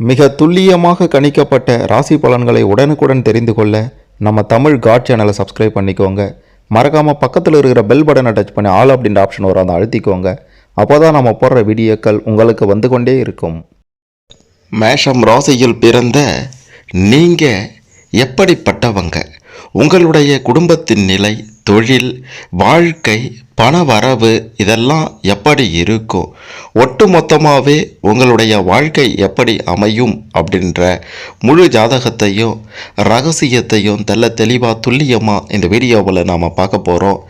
மிக துல்லியமாக கணிக்கப்பட்ட ராசி பலன்களை உடனுக்குடன் தெரிந்து கொள்ள நம்ம தமிழ் காட் சேனலை சப்ஸ்கிரைப் பண்ணிக்கோங்க. மறக்காமல் பக்கத்தில் இருக்கிற பெல் பட்டனை டச் பண்ணி ஆல் அப்படின்ற ஆப்ஷன் வரும் அதை அழுத்திக்கோங்க. அப்போ தான் நம்ம போடுற வீடியோக்கள் உங்களுக்கு வந்து கொண்டே இருக்கும். மேஷம் ராசியில் பிறந்த நீங்கள் எப்படிப்பட்டவங்க? உங்களுடைய குடும்பத்தின் நிலை தொழில் வாழ்க்கை பண வரவு இதெல்லாம் எப்படி இருக்கும் ஒட்டு மொத்தமாகவே உங்களுடைய வாழ்க்கை எப்படி அமையும் அப்படின்ற முழு ஜாதகத்தையும் ரகசியத்தையும் தெல்ல தெளிவாக துல்லியமாக இந்த வீடியோவில் நாம் பார்க்க போகிறோம்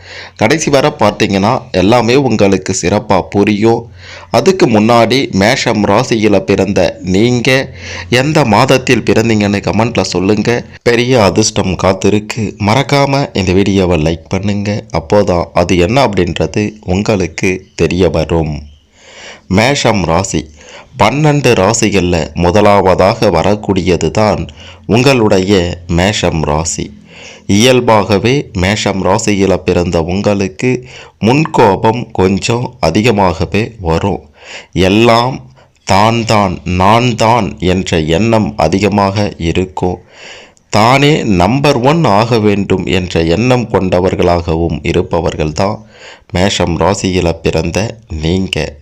கடைசி வரை பார்த்தீங்கன்னா எல்லாமே உங்களுக்கு சிறப்பாக புரியும். அதுக்கு முன்னாடி மேஷம் ராசியில் பிறந்த நீங்கள் எந்த மாதத்தில் பிறந்தீங்கன்னு கமெண்ட்டில் சொல்லுங்கள் பெரிய அதிர்ஷ்டம் காத்திருக்கு. மறக்காமல் இந்த வீடியோவை லைக் பண்ணுங்கள் அப்போதான் அது என்ன அப்படின்றது உங்களுக்கு தெரிய வரும். மேஷம் ராசி பன்னெண்டு ராசிகளில் முதலாவதாக வரக்கூடியது தான் உங்களுடைய மேஷம் ராசி. இயல்பாகவே மேஷம் ராசியில் பிறந்த உங்களுக்கு முன்கோபம் கொஞ்சம் அதிகமாகவே வரும். எல்லாம் தான் தான் நான் தான் என்ற எண்ணம் அதிகமாக இருக்கும். தானே நம்பர் ஒன் ஆக வேண்டும் என்ற எண்ணம் கொண்டவர்களாகவும் இருப்பவர்கள்தான் மேஷம் ராசியில் பிறந்த நீங்கள்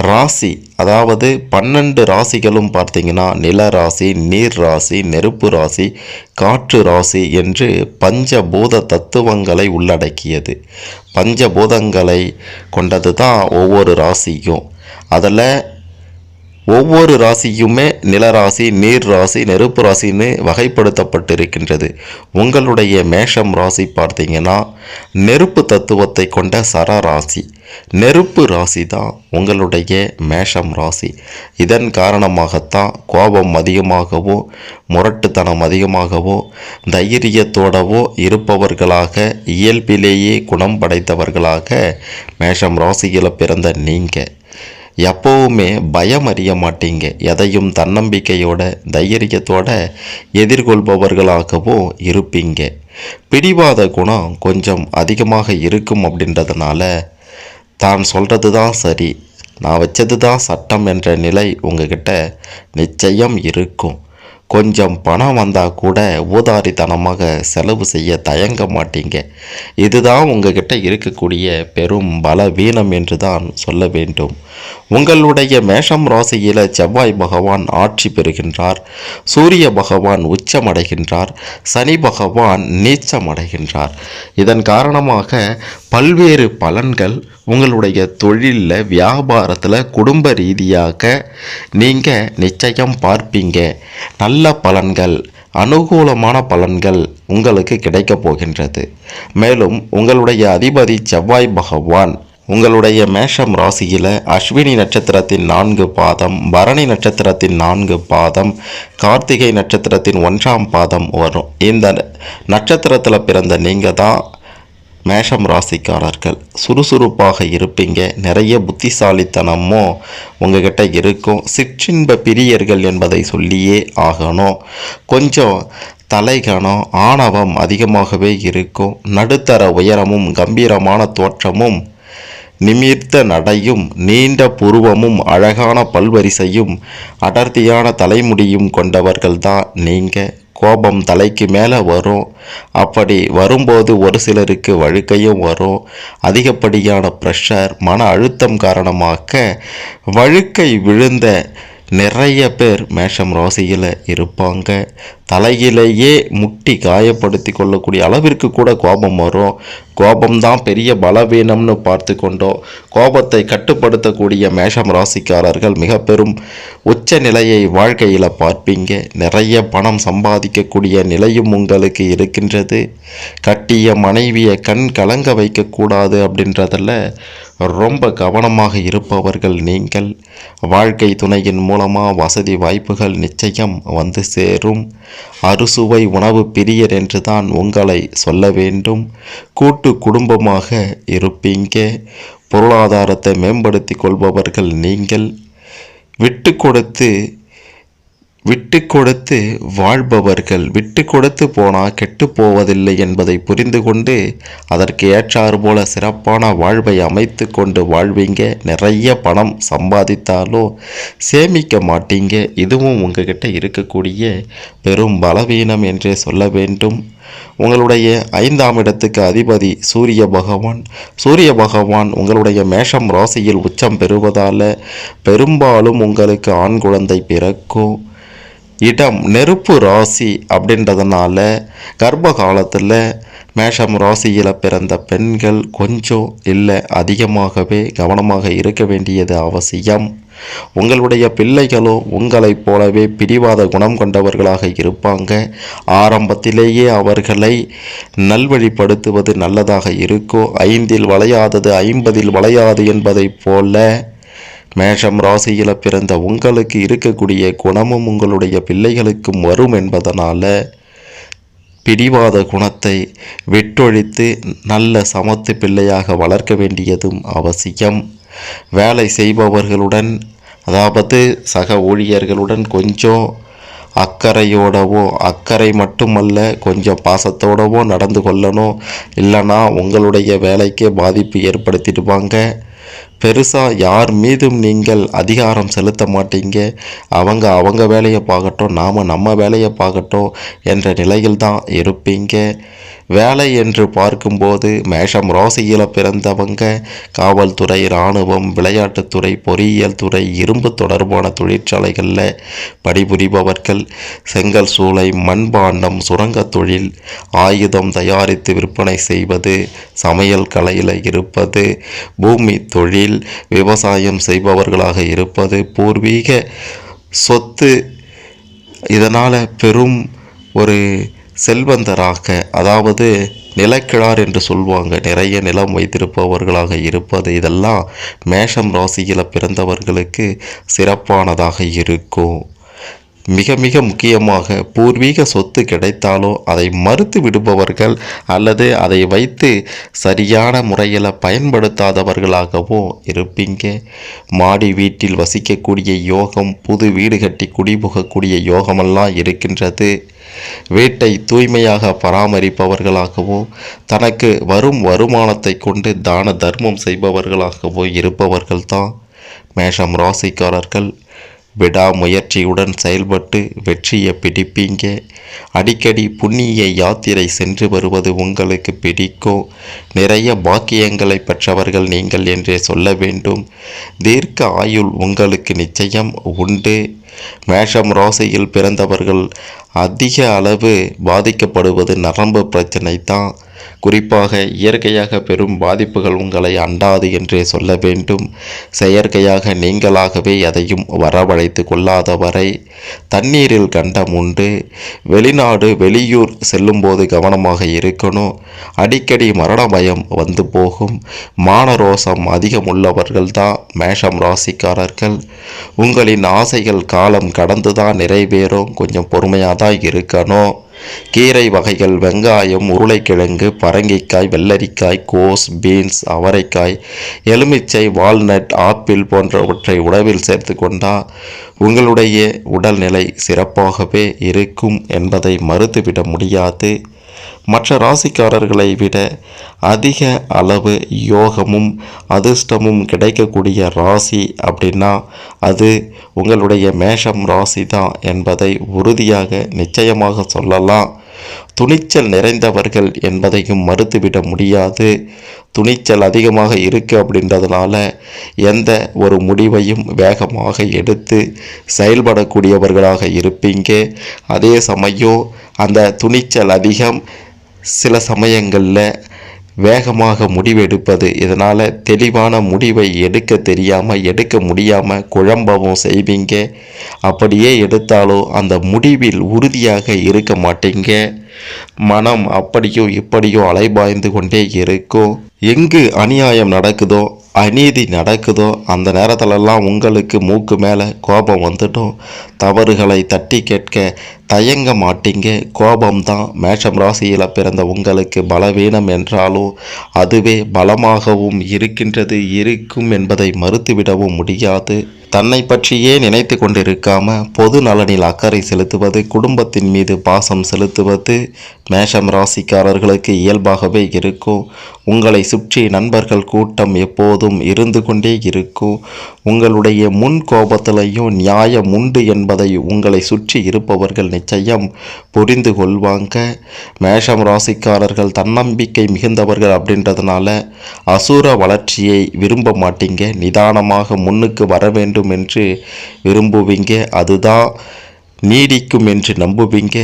ராசி அதாவது பன்னெண்டு ராசிகளும் பார்த்தீங்கன்னா நில ராசி நீர் ராசி நெருப்பு ராசி காற்று ராசி என்று பஞ்சபூத தத்துவங்களை உள்ளடக்கியது. பஞ்சபூதங்களை கொண்டது தான் ஒவ்வொரு ராசியும். அதில் ஒவ்வொரு ராசியுமே நிலராசி நீர் ராசி நெருப்பு ராசின்னு வகைப்படுத்தப்பட்டிருக்கின்றது. உங்களுடைய மேஷம் ராசி பார்த்தீங்கன்னா நெருப்பு தத்துவத்தை கொண்ட சர ராசி. நெருப்பு ராசி தான் உங்களுடைய மேஷம் ராசி. இதன் காரணமாகத்தான் கோபம் அதிகமாகவோ முரட்டுத்தனம் அதிகமாகவோ தைரியத்தோடவோ இருப்பவர்களாக இயல்பிலேயே குணம் படைத்தவர்களாக மேஷம் ராசியில் பிறந்த நீங்கள் எப்போவுமே பயம் அறிய மாட்டீங்க. எதையும் தன்னம்பிக்கையோட தைரியத்தோட எதிர்கொள்பவர்களாகவும் இருப்பீங்க. பிடிவாத குணம் கொஞ்சம் அதிகமாக இருக்கும் அப்படின்றதுனால தான் சொல்கிறது தான் சரி. நான் வச்சது தான் சட்டம் என்ற நிலை உங்ககிட்ட நிச்சயம் இருக்கும். கொஞ்சம் பணம் வந்தால் கூட ஊதாரித்தனமாக செலவு செய்ய தயங்க மாட்டீங்க. இதுதான் உங்ககிட்ட இருக்கக்கூடிய பெரும் பலவீனம் என்று தான் சொல்ல வேண்டும். உங்களுடைய மேஷம் ராசியில் செவ்வாய் பகவான் ஆட்சி பெறுகின்றார். சூரிய பகவான் உச்சமடைகின்றார். சனி பகவான் நீச்சமடைகின்றார். இதன் காரணமாக பல்வேறு பலன்கள் உங்களுடைய தொழிலில் வியாபாரத்தில் குடும்ப ரீதியாக நீங்கள் நிச்சயம் பார்ப்பீங்க. நல்ல பலன்கள் அனுகூலமான பலன்கள் உங்களுக்கு கிடைக்கப் போகின்றது. மேலும் உங்களுடைய அதிபதி செவ்வாய் பகவான் உங்களுடைய மேஷம் ராசியில் அஸ்வினி நட்சத்திரத்தின் நான்கு பாதம் பரணி நட்சத்திரத்தின் நான்கு பாதம் கார்த்திகை நட்சத்திரத்தின் ஒன்றாம் பாதம் வரும். இந்த நட்சத்திரத்தில் பிறந்த நீங்கள் தான் மேஷம் ராசிக்காரர்கள் சுறுசுறுப்பாக இருப்பீங்க. நிறைய புத்திசாலித்தனமும் உங்ககிட்ட இருக்கும். சிற்றின்ப பிரியர்கள் என்பதை சொல்லியே ஆகணும். கொஞ்சம் தலைகணம் ஆணவம் அதிகமாகவே இருக்கும். நடுத்தர உயரமும் கம்பீரமான தோற்றமும் நிமிர்த்த நடையும் நீண்ட புருவமும் அழகான பல்வரிசையும் அடர்த்தியான தலைமுடியும் கொண்டவர்கள்தான் நீங்கள் கோபம் தலைக்கு மேலே வரும். அப்படி வரும்போது ஒரு சிலருக்கு வழுக்கையும் வரும். அதிகப்படியான ப்ரெஷர் மன அழுத்தம் காரணமாக வழுக்கை விழுந்த நிறைய பேர் மேஷம் ராசியில் இருப்பாங்க. தலையிலேயே முட்டி காயப்படுத்தி கொள்ளக்கூடிய அளவிற்கு கூட கோபம் வரும். கோபம்தான் பெரிய பலவீனம்னு பார்த்து கொண்டோம். கோபத்தை கட்டுப்படுத்தக்கூடிய மேஷம் ராசிக்காரர்கள் மிக பெரும் உச்ச நிலையை வாழ்க்கையில் பார்ப்பீங்க. நிறைய பணம் சம்பாதிக்கக்கூடிய நிலையும் உங்களுக்கு இருக்கின்றது. கட்டிய மனைவியை கண் கலங்க வைக்கக்கூடாது அப்படின்றதில் ரொம்ப கவனமாக இருப்பவர்கள் நீங்கள். வாழ்க்கை துணையின் மூலமாக வசதி வாய்ப்புகள் நிச்சயம் வந்து சேரும். அறுசுவை உணவு பிரியர் என்று தான் உங்களை சொல்ல வேண்டும். கூட்டு குடும்பமாக இருப்பீங்க. பொருளாதாரத்தை மேம்படுத்தி கொள்பவர்கள் நீங்கள். விட்டு கொடுத்து விட்டு கொடுத்து வாழ்பவர்கள் விட்டு கொடுத்து போனால் கெட்டு போவதில்லை என்பதை புரிந்து கொண்டு அதற்கு ஏற்றாறு போல சிறப்பான வாழ்வை அமைத்து கொண்டு வாழ்வீங்க. நிறைய பணம் சம்பாதித்தாலோ சேமிக்க மாட்டீங்க. இதுவும் உங்ககிட்ட இருக்கக்கூடிய பெரும் பலவீனம் என்றே சொல்ல வேண்டும். உங்களுடைய ஐந்தாம் இடத்துக்கு அதிபதி சூரிய பகவான். சூரிய பகவான் உங்களுடைய மேஷம் ராசியில் உச்சம் பெறுவதால் பெரும்பாலும் உங்களுக்கு ஆண் குழந்தை பிறக்கும். இடம் நெருப்பு ராசி அப்படின்றதுனால கர்ப்ப காலத்தில் மேஷம் ராசியில் பிறந்த பெண்கள் கொஞ்சம் இல்லை அதிகமாகவே கவனமாக இருக்க வேண்டியது அவசியம். உங்களுடைய பிள்ளைகளோ உங்களைப் போலவே பிடிவாத குணம் கொண்டவர்களாக இருப்பாங்க. ஆரம்பத்திலேயே அவர்களை நல்வழிப்படுத்துவது நல்லதாக இருக்கோ ஐந்தில் வளையாதது ஐம்பதில் வளையாது என்பதைப் போல மேஷம் ராசியில் பிறந்த உங்களுக்கு இருக்கக்கூடிய குணமும் உங்களுடைய பிள்ளைகளுக்கும் வரும் என்பதனால பிடிவாத குணத்தை விட்டொழித்து நல்ல சமத்து பிள்ளையாக வளர்க்க வேண்டியதும் அவசியம். வேலை செய்பவர்களுடன் அதாவது சக ஊழியர்களுடன் கொஞ்சம் அக்கறையோடவோ அக்கறை மட்டுமல்ல கொஞ்சம் பாசத்தோடவோ நடந்து கொள்ளணும். இல்லைன்னா உங்களுடைய வேலைக்கே பாதிப்பு ஏற்படுத்திடுவாங்க. பெருசாக யார் மீதும் நீங்கள் அதிகாரம் செலுத்த மாட்டீங்க. அவங்க அவங்க வேலையை பார்க்கட்டும் நாம் நம்ம வேலையை பார்க்கட்டும் என்ற நிலையில் தான் இருப்பீங்க. வேலை என்று பார்க்கும்போது மேஷம் ராசியில் பிறந்தவங்க காவல்துறை இராணுவம் விளையாட்டுத்துறை பொறியியல் துறை இரும்பு தொடர்பான தொழிற்சாலைகளில் பணிபுரிபவர்கள் செங்கல் சூளை மண்பாண்டம் சுரங்கத் தொழில் ஆயுதம் தயாரித்து விற்பனை செய்வது சமையல் கலையில் இருப்பது பூமி தொழில் விவசாயம் செய்பவர்களாக இருப்பது பூர்வீக சொத்து. இதனால் பெரும் ஒரு செல்வந்தராக அதாவது நிலக்கிழார் என்று சொல்லுவாங்க நிறைய நிலம் வைத்திருப்பவர்களாக இருப்பது இதெல்லாம் மேஷம் ராசியில் பிறந்தவர்களுக்கு சிறப்பானதாக இருக்கும். மிக மிக முக்கியமாக பூர்வீக சொத்து கிடைத்தாலோ அதை மறுத்து விடுபவர்கள் அல்லது அதை வைத்து சரியான முறையில் பயன்படுத்தாதவர்களாகவும் இருப்பீங்க. மாடி வீட்டில் வசிக்கக்கூடிய யோகம் புது வீடு கட்டி குடிபுகக்கூடிய யோகமெல்லாம் இருக்கின்றது. வீட்டை தூய்மையாக பராமரிப்பவர்களாகவோ தனக்கு வரும் வருமானத்தை கொண்டு தான தர்மம் செய்பவர்களாகவோ இருப்பவர்கள்தான். மேஷம் ராசிக்காரர்கள் விடாமுயற்சியுடன் செயல்பட்டு வெற்றியை பிடிப்பீங்க. அடிக்கடி புண்ணிய யாத்திரை சென்று வருவது உங்களுக்கு பிடிக்கும் நிறைய பாக்கியங்களை பெற்றவர்கள் நீங்கள் என்றே சொல்ல வேண்டும். தீர்க்க ஆயுள் உங்களுக்கு நிச்சயம் உண்டு. மேஷம் ராசியில் பிறந்தவர்கள் அதிக அளவு பாதிக்கப்படுவது நரம்பு பிரச்சனை தான் குறிப்பாக இயற்கையாக பெரும் பாதிப்புகள் உங்களை அண்டாது என்றே சொல்ல வேண்டும். செயற்கையாக நீங்களாகவே எதையும் வரவழைத்து கொள்ளாத வரை தண்ணீரில் கண்டம் உண்டு. வெளிநாடு வெளியூர் செல்லும்போது கவனமாக இருக்கணும். அடிக்கடி மரண பயம் வந்து போகும். மானரோசம் அதிகம் உள்ளவர்கள் தான் மேஷம் ராசிக்காரர்கள். உங்களின் ஆசைகள் காலம் கடந்து தான் நிறைவேறும். கொஞ்சம் பொறுமையாக தான் இருக்கணும். கீரை வகைகள் வெங்காயம் உருளைக்கிழங்கு பரங்கிக்காய் வெள்ளரிக்காய் கோஸ் பீன்ஸ் அவரைக்காய் எலுமிச்சை வால்நட் ஆப்பிள் போன்றவற்றை உணவில் சேர்த்து கொண்டால் உங்களுடைய உடல்நிலை சிறப்பாகவே இருக்கும் என்பதை மறுத்துவிட முடியாது. மற்ற ராசிக்காரர்களை விட அதிக அளவு யோகமும் அதிர்ஷ்டமும் கிடைக்கக்கூடிய ராசி அப்படின்னா அது உங்களுடைய மேஷம் ராசி தான் என்பதை உறுதியாக நிச்சயமாக சொல்லலாம். துணிச்சல் நிறைந்தவர்கள் என்பதையும் மறுத்துவிட முடியாது. துணிச்சல் அதிகமாக இருக்குது அப்படின்றதுனால எந்த ஒரு முடிவையும் வேகமாக எடுத்து செயல்படக்கூடியவர்களாக இருப்பீங்க. அதே சமயம் அந்த துணிச்சல் அதிகம் சில சமயங்களில் வேகமாக முடிவெடுப்பது. இதனால் தெளிவான முடிவை எடுக்க தெரியாமல் எடுக்க முடியாமல் குழம்பவும் செய்வீங்க. அப்படியே எடுத்தாலோ அந்த முடிவில் உறுதியாக இருக்க மாட்டீங்க. மனம் அப்படியோ இப்படியோ அலைபாய்ந்து கொண்டே இருக்கும். எங்கு அநியாயம் நடக்குதோ அநீதி நடக்குதோ அந்த நேரத்திலெல்லாம் உங்களுக்கு மூக்கு மேலே கோபம் வந்துடும். தவறுகளை தட்டி கேட்க தயங்க மாட்டீங்க. கோபம்தான். மேஷம் ராசியில் பிறந்த உங்களுக்கு பலவீனம் என்றாலும் அதுவே பலமாகவும் இருக்கின்றது இருக்கும் என்பதை மறுத்துவிடவும் முடியாது. தன்னை பற்றியே நினைத்து கொண்டிருக்காம பொது நலனில் அக்கறை செலுத்துவது குடும்பத்தின் மீது பாசம் செலுத்துவது மேஷம் ராசிக்காரர்களுக்கு இயல்பாகவே இருக்கும். உங்களை சுற்றி நண்பர்கள் கூட்டம் எப்போதும் இருந்து கொண்டே இருக்கும். உங்களுடைய முன் கோபத்திலையும் நியாயம் உண்டு என்பதை உங்களை சுற்றி இருப்பவர்கள் நிச்சயம். புரிந்து கொள்வாங்க. மேஷம் ராசிக்காரர்கள் தன்னம்பிக்கை மிகுந்தவர்கள் அப்படின்றதுனால அசுர வளர்ச்சியை விரும்ப மாட்டீங்க. நிதானமாக முன்னுக்கு வர வேண்டும் என்று விரும்புவீங்க. அதுதான் நீடிக்கும் என்று நம்புவீங்க.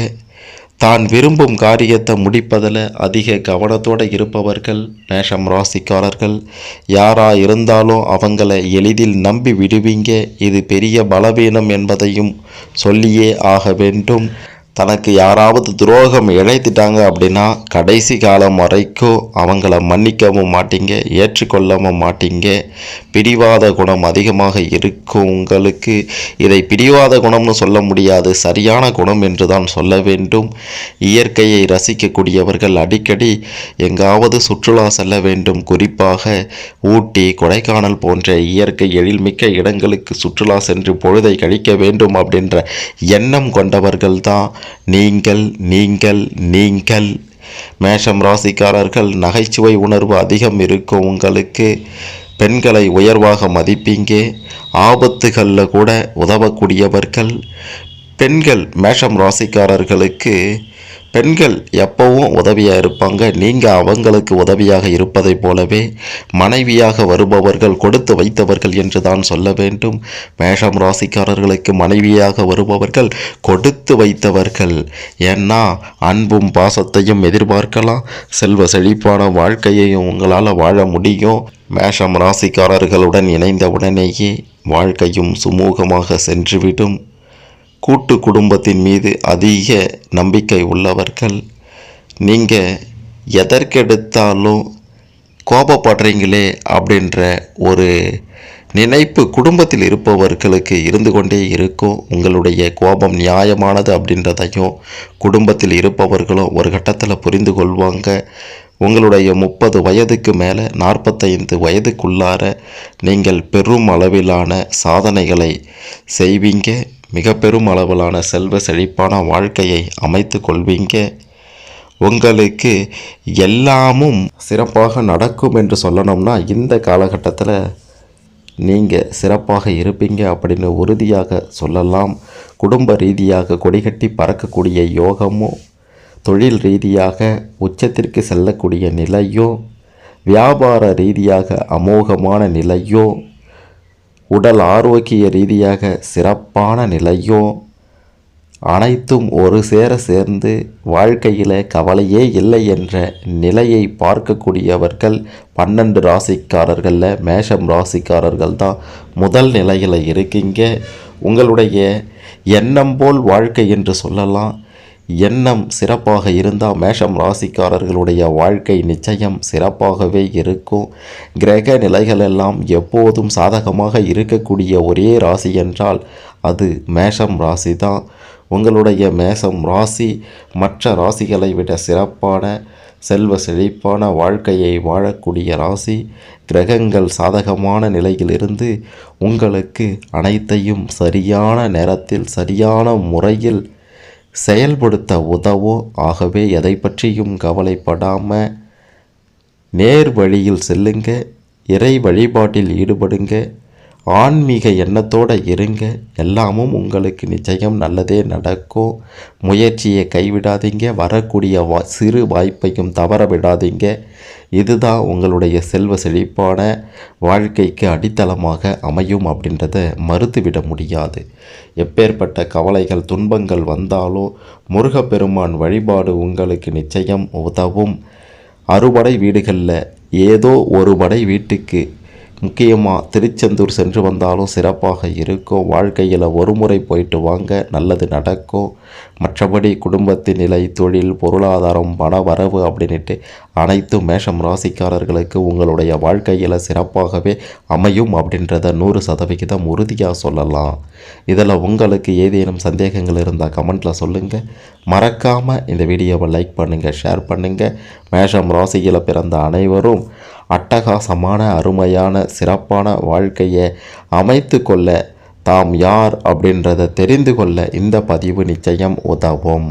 தான் விரும்பும் காரியத்தை முடிப்பதில் அதிக கவனத்தோடு இருப்பவர்கள் மேஷம் ராசிக்காரர்கள். யாரா இருந்தாலும் அவங்கள எளிதில் நம்பி விடுவீங்க. இது பெரிய பலவீனம் என்பதையும் சொல்லியே ஆக வேண்டும். தனக்கு யாராவது துரோகம் இழைத்துட்டாங்க அப்படின்னா கடைசி காலம் வரைக்கும் அவங்கள மன்னிக்கவும் மாட்டீங்க ஏற்றுக்கொள்ளவும் மாட்டீங்க. பிடிவாத குணம் அதிகமாக இருக்கும் உங்களுக்கு. இதை பிடிவாத குணம்னு சொல்ல முடியாது சரியான குணம் என்று தான் சொல்ல வேண்டும். இயற்கையை ரசிக்கக்கூடியவர்கள் அடிக்கடி எங்காவது சுற்றுலா செல்ல வேண்டும். குறிப்பாக ஊட்டி கொடைக்கானல் போன்ற இயற்கை எழில்மிக்க இடங்களுக்கு சுற்றுலா சென்று பொழுதை கழிக்க வேண்டும் அப்படின்ற எண்ணம் கொண்டவர்கள் தான் நீங்கள் நீங்கள் நீங்கள். மேஷம் ராசிக்காரர்கள் நகைச்சுவை உணர்வு அதிகம் இருக்கும் உங்களுக்கு. பெண்களை உயர்வாக மதிப்பீங்க. ஆபத்துகளில் கூட உதவக்கூடியவர்கள். பெண்கள் மேஷம் ராசிக்காரர்களுக்கு பெண்கள் எப்பவும் உதவியாக இருப்பாங்க. நீங்கள் அவங்களுக்கு உதவியாக இருப்பதைப் போலவே மனைவியாக வருபவர்கள் கொடுத்து வைத்தவர்கள் என்று தான் சொல்ல வேண்டும். மேஷம் ராசிக்காரர்களுக்கு மனைவியாக வருபவர்கள் கொடுத்து வைத்தவர்கள். ஏன்னா அன்பும் பாசத்தையும் எதிர்பார்க்கலாம். செல்வ செழிப்பான வாழ்க்கையையும் உங்களால் வாழ முடியும். மேஷம் ராசிக்காரர்களுடன் இணைந்த உடனேயே வாழ்க்கையும் சுமூகமாக சென்றுவிடும். கூட்டு குடும்பத்தின் மீது அதிக நம்பிக்கை உள்ளவர்கள் நீங்கள் எதற்கெடுத்தாலும் கோபப்படுறீங்களே அப்படின்ற ஒரு நினைப்பு குடும்பத்தில் இருப்பவர்களுக்கு இருந்து கொண்டே இருக்கும். உங்களுடைய கோபம் நியாயமானது அப்படின்றதையும் குடும்பத்தில் இருப்பவர்களும் ஒரு கட்டத்தில் புரிந்து கொள்வாங்க. உங்களுடைய முப்பது வயதுக்கு மேலே நாற்பத்தைந்து வயதுக்குள்ளார நீங்கள் பெரும் அளவிலான சாதனைகளை செய்வீங்க. மிக பெரும் அளவிலான செல்வ செழிப்பான வாழ்க்கையை அமைத்து கொள்வீங்க. உங்களுக்கு எல்லாமும் சிறப்பாக நடக்கும் என்று சொல்லணும்னா இந்த காலகட்டத்தில் நீங்கள் சிறப்பாக இருப்பீங்க அப்படின்னு உறுதியாக சொல்லலாம். குடும்ப ரீதியாக கொடிகட்டி பறக்கக்கூடிய யோகமோ தொழில் ரீதியாக உச்சத்திற்கு செல்லக்கூடிய நிலையோ வியாபார ரீதியாக அமோகமான நிலையோ உடல் ஆரோக்கிய ரீதியாக சிறப்பான நிலையும் அனைத்தும் ஒரு சேர சேர்ந்து வாழ்க்கையில் கவலையே இல்லை என்ற நிலையை பார்க்கக்கூடியவர்கள் பன்னெண்டு ராசிக்காரர்களில் மேஷம் ராசிக்காரர்கள் தான் முதல் நிலையில் இருக்கீங்க. உங்களுடைய எண்ணம் போல் வாழ்க்கை என்று சொல்லலாம். எண்ணம் சிறப்பாக இருந்தால் மேஷம் ராசிக்காரர்களுடைய வாழ்க்கை நிச்சயம் சிறப்பாகவே இருக்கும். கிரக நிலைகளெல்லாம் எப்போதும் சாதகமாக இருக்கக்கூடிய ஒரே ராசி என்றால் அது மேஷம் ராசி தான் உங்களுடைய மேஷம் ராசி மற்ற ராசிகளை விட சிறப்பான செல்வ செழிப்பான வாழ்க்கையை வாழக்கூடிய ராசி. கிரகங்கள் சாதகமான நிலையிலிருந்து உங்களுக்கு அனைத்தையும் சரியான நேரத்தில் சரியான முறையில் செயல்படுத்த உதவோ? ஆகவே எதை பற்றியும் கவலைப்படாமல் நேர் வழியில் செல்லுங்க இறை வழிபாட்டில் ஈடுபடுங்க. ஆன்மீக எண்ணத்தோடு இருங்க. எல்லாமும் உங்களுக்கு நிச்சயம் நல்லதே நடக்கும் முயற்சியை கைவிடாதீங்க. வரக்கூடிய வா சிறு வாய்ப்பையும் தவற விடாதீங்க இதுதான் உங்களுடைய செல்வ செழிப்பான வாழ்க்கைக்கு அடித்தளமாக அமையும் அப்படின்றத மறுத்துவிட முடியாது. எப்பேற்பட்ட கவலைகள் துன்பங்கள் வந்தாலோ முருகப்பெருமான் வழிபாடு உங்களுக்கு நிச்சயம் உதவும். அறுபடை வீடுகளில் ஏதோ ஒரு படை வீட்டுக்கு முக்கியமாக திருச்செந்தூர் சென்று வந்தாலும் சிறப்பாக இருக்கும் வாழ்க்கையில் ஒரு முறை போயிட்டு வாங்க நல்லது நடக்கும் மற்றபடி குடும்பத்தின் நிலை தொழில் பொருளாதாரம் பண வரவு அப்படின்ட்டு அனைத்து மேஷம் ராசிக்காரர்களுக்கு உங்களுடைய வாழ்க்கையில் சிறப்பாகவே அமையும் அப்படின்றத நூறு சதவிகிதம் உறுதியாக சொல்லலாம். இதில் உங்களுக்கு ஏதேனும் சந்தேகங்கள் இருந்தால் கமெண்ட்டில் சொல்லுங்கள் மறக்காமல் இந்த வீடியோவை லைக் பண்ணுங்கள் ஷேர் பண்ணுங்கள் மேஷம் ராசியில் பிறந்த அனைவரும் அட்டகாசமான அருமையான சிறப்பான வாழ்க்கையை அமைத்து கொள்ள தாம் யார் அப்படின்றத தெரிந்து கொள்ள இந்த பதிவு நிச்சயம் உதவும்.